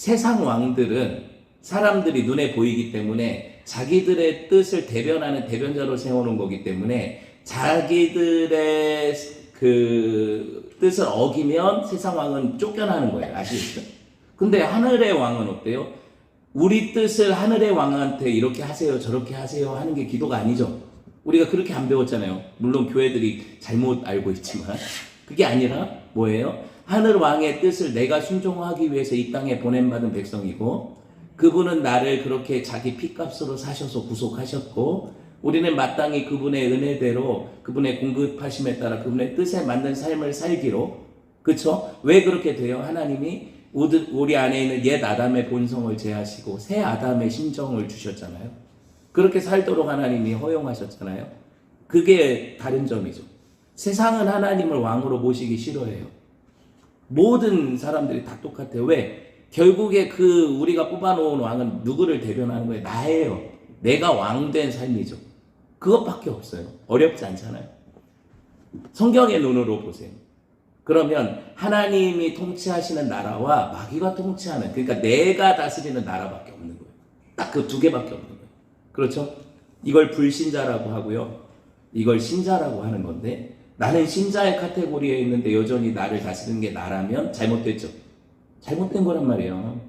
세상 왕들은 사람들이 눈에 보이기 때문에 자기들의 뜻을 대변하는 대변자로 세워놓은 거기 때문에 자기들의 그 뜻을 어기면 세상 왕은 쫓겨나는 거예요. 아시겠죠? 근데 하늘의 왕은 어때요? 우리 뜻을 하늘의 왕한테 이렇게 하세요, 저렇게 하세요 하는 게 기도가 아니죠. 우리가 그렇게 안 배웠잖아요. 물론 교회들이 잘못 알고 있지만 그게 아니라 뭐예요? 하늘 왕의 뜻을 내가 순종하기 위해서 이 땅에 보냄받은 백성이고 그분은 나를 그렇게 자기 피값으로 사셔서 구속하셨고 우리는 마땅히 그분의 은혜대로 그분의 공급하심에 따라 그분의 뜻에 맞는 삶을 살기로 그쵸? 왜 그렇게 돼요? 하나님이 우리 안에 있는 옛 아담의 본성을 제하시고 새 아담의 심정을 주셨잖아요. 그렇게 살도록 하나님이 허용하셨잖아요. 그게 다른 점이죠. 세상은 하나님을 왕으로 모시기 싫어해요. 모든 사람들이 다 똑같아요. 왜? 결국에 그 우리가 뽑아놓은 왕은 누구를 대변하는 거예요? 나예요. 내가 왕된 삶이죠. 그것밖에 없어요. 어렵지 않잖아요. 성경의 눈으로 보세요. 그러면 하나님이 통치하시는 나라와 마귀가 통치하는 그러니까 내가 다스리는 나라밖에 없는 거예요. 딱 그 두 개밖에 없는 거예요. 그렇죠? 이걸 불신자라고 하고요. 이걸 신자라고 하는 건데 나는 신자의 카테고리에 있는데 여전히 나를 다스리는 게 나라면 잘못됐죠. 잘못된 거란 말이에요.